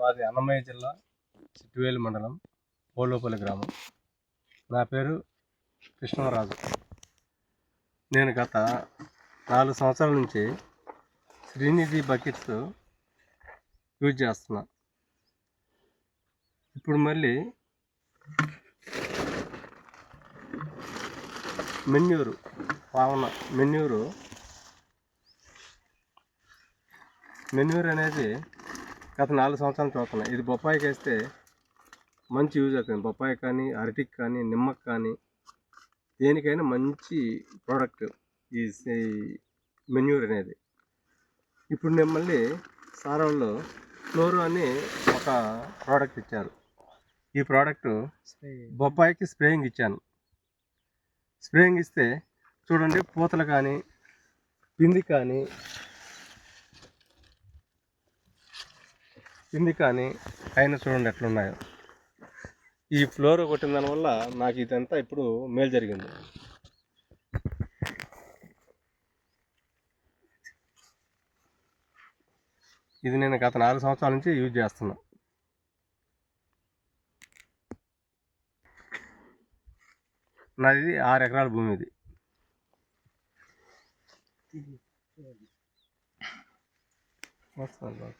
మాది అన్నమయ్య జిల్లా చిట్టువేలు మండలం పోలోపల్లి గ్రామం. నా పేరు కృష్ణరాజు నేను గత నాలుగు సంవత్సరాల నుంచి శ్రీనిధి బకెట్స్ యూజ్ చేస్తున్నా. ఇప్పుడు మళ్ళీ మెన్యూరు పావన మెన్యూరు మెన్యూర్ అనేది గత నాలుగు సంవత్సరాలు చూస్తున్నా ఇది బొప్పాయికి వేస్తే మంచి యూజ్ అవుతుంది. బొప్పాయి కానీ అరటికి కానీ నిమ్మకి కానీ దేనికైనా మంచి ప్రోడక్ట్ ఈ మెన్యూర్ అనేది. ఇప్పుడు నేను మళ్ళీ సారోళ్ళు ఫ్లోరో అని ఒక ప్రోడక్ట్ ఇచ్చారు. ఈ ప్రోడక్ట్ బొప్పాయికి స్ప్రేయింగ్ ఇచ్చాను. స్ప్రేయింగ్ ఇస్తే చూడండి పూతలు కానీ పిండి కానీ పిండి కానీ అయినా చూడండి ఎట్లున్నాయో. ఈ ఫ్లోర్ కొట్టిన దానివల్ల నాకు ఇదంతా ఇప్పుడు మేలు జరిగింది. ఇది నేను గత నాలుగు సంవత్సరాల నుంచి యూజ్ చేస్తున్నా. నాది ఆరు ఎకరాల భూమి ఇది. వస్తుంది